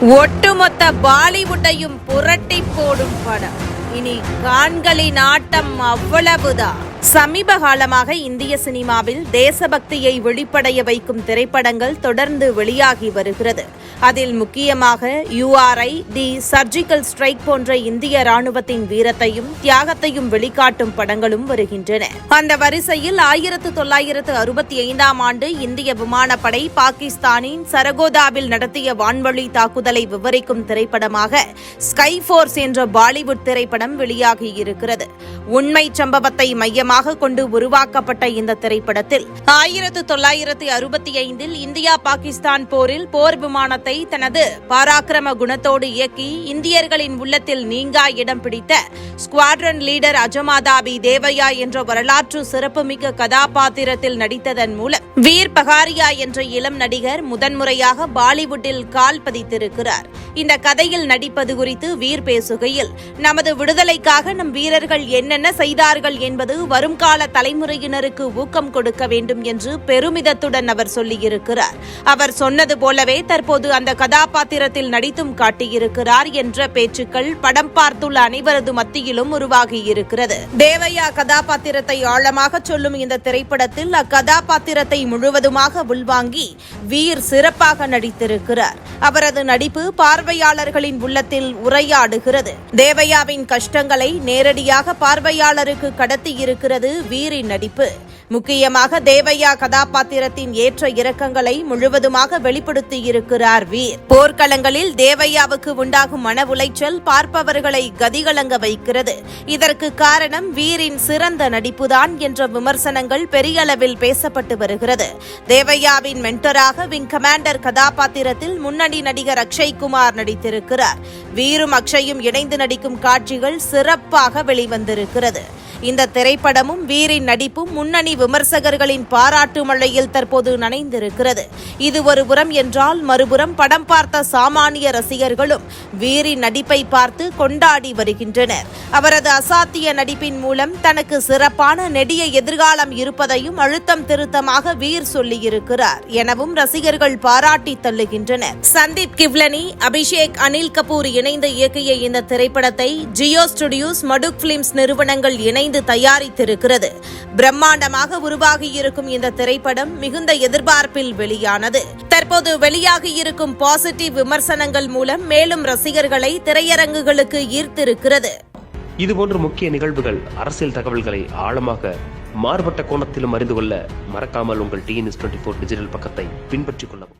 ஒட்டுமொத்த பாலிவுட்டையும் புரட்டி போடும் படம். இனி கான்களின் ஆட்டம் அவ்வளவுதான். சமீப காலமாக இந்திய சினிமாவில் தேசபக்தியை வெளிப்படைய வைக்கும் திரைப்படங்கள் தொடர்ந்து வெளியாகி வருகிறது. அதில் முக்கியமாக யுஆர்ஐ தி சர்ஜிக்கல் ஸ்ட்ரைக் போன்ற இந்திய ராணுவத்தின் வீரத்தையும் தியாகத்தையும் வெளிக்காட்டும் படங்களும் வருகின்றன. அந்த வரிசையில் ஆயிரத்து தொள்ளாயிரத்து அறுபத்தி ஐந்தாம் ஆண்டு இந்திய விமானப்படை பாகிஸ்தானின் சரகோதாவில் நடத்திய வான்வழி தாக்குதலை விவரிக்கும் திரைப்படமாக ஸ்கை ஃபோர்ஸ் என்ற பாலிவுட் திரைப்படம் வெளியாகியிருக்கிறது உண்மை சம்பவத்தை மையமாக கொண்டு உருவாக்கப்பட்ட இந்த திரைப்படத்தில். ஆயிரத்து தொள்ளாயிரத்து அறுபத்தி ஐந்தில் இந்தியா பாகிஸ்தான் போரில் போர் விமானத்தை தனது பாராக்கிரம குணத்தோடு இயக்கி இந்தியர்களின் உள்ளத்தில் நீங்கா இடம் பிடித்த ஸ்குவாட்ரன் லீடர் அஜமாதாபி தேவையா என்ற வரலாற்று சிறப்புமிக்க கதாபாத்திரத்தில் நடித்ததன் மூலம் வீர் பகாரியா என்ற இளம் நடிகர் முதன்முறையாக பாலிவுட்டில் கால் பதித்திருக்கிறார். இந்த கதையில் நடிப்பது குறித்து வீர் பேசுகையில் நமது விடுதலைக்காக நம் வீரர்கள் என்னென்ன செய்தார்கள் என்பது வருங்கால தலைமுறையினருக்கு ஊக்கம் கொடுக்க வேண்டும் என்று பெருமிதத்துடன் அவர் சொல்லியிருக்கிறார். அவர் சொன்னது போலவே தற்போது அந்த கதாபாத்திரத்தில் நடித்தும் காட்டியிருக்கிறார் என்ற பேச்சுக்கள் படம் பார்த்துள்ள அனைவரது மத்தியிலும் உருவாகியிருக்கிறது. தேவையா கதாபாத்திரத்தை ஆழமாக சொல்லும் இந்த திரைப்படத்தில் அக்கதாபாத்திரத்தை முழுவதுமாக உள்வாங்கி வீர் சிறப்பாக நடித்திருக்கிறார். அவரது நடிப்பு பார்வையாளர்களின் உள்ளத்தில் உரையாடுகிறது. தேவையாவின் கஷ்டங்களை நேரடியாக பார்வையாளருக்கு இருக்கிறது வீரின் நடிப்பு. முக்கியமாக தேவையா கதாபாத்திரத்தின் ஏற்ற இறக்கங்களை முழுவதுமாக வெளிப்படுத்தியிருக்கிறார் வீர். போர்க்களங்களில் தேவையாவுக்கு உண்டாகும் மன உளைச்சல் பார்ப்பவர்களை கதிகலங்க வைக்கிறது. இதற்கு காரணம் வீரின் சிறந்த நடிப்புதான் என்ற விமர்சனங்கள் பெரிய அளவில் பேசப்பட்டு வருகிறது. தேவையாவின் மென்டராக விங் கமாண்டர் கதாபாத்திரத்தில் முன்னணி நடிகர் அக்ஷய் குமார் நடித்திருக்கிறார். வீரும் அக்ஷயும் இணைந்து நடிக்கும் காட்சிகள் சிறப்பாக வெளிவந்திருக்கிறது. இந்த திரைப்படமும் வீரின் நடிப்பும் முன்னணி விமர்சகர்களின் பாராட்டு மழையில் தற்போது நனைந்திருக்கிறது. இது ஒரு புறம் என்றால் மறுபுறம் படம் பார்த்த சாமானிய ரசிகர்களும் வீரின் நடிப்பை பார்த்து கொண்டாடி வருகின்றனர். அவரது அசாத்திய நடிப்பின் மூலம் தனக்கு சிறப்பான நெடிய எதிர்காலம் இருப்பதையும் அழுத்தம் திருத்தமாக வீர் சொல்லியிருக்கிறார் எனவும் ரசிகர்கள் பாராட்டி தள்ளுகின்றனர். சந்தீப் கிவ்லனி அபிஷேக் அனில் கபூர் இணைந்து இயக்கிய இந்த திரைப்படத்தை ஜியோ ஸ்டுடியோஸ் மடுக் பிலிம்ஸ் நிறுவனங்கள் இணைந்து தயாரித்திருக்கிறது. பிரம்மாண்டமாக உருவாகியிருக்கும் இந்த திரைப்படம் மிகுந்த எதிர்பார்ப்பில் வெளியானது. தற்போது வெளியாகியிருக்கும் பாசிட்டிவ் விமர்சனங்கள் மூலம் மேலும் ரசிகர்களை திரையரங்குகளுக்கு ஈர்த்திருக்கிறது. இதுபோன்ற முக்கிய நிகழ்வுகள் அரசியல் தகவல்களை ஆழமாக மாறுபட்ட கோணத்திலும் அறிந்து கொள்ள மறக்காமல் உங்கள் டிஎன்எஸ் டுவெண்ட்டி ஃபோர் டிஜிட்டல் பக்கத்தை பின்பற்றிக் கொள்ளவும்.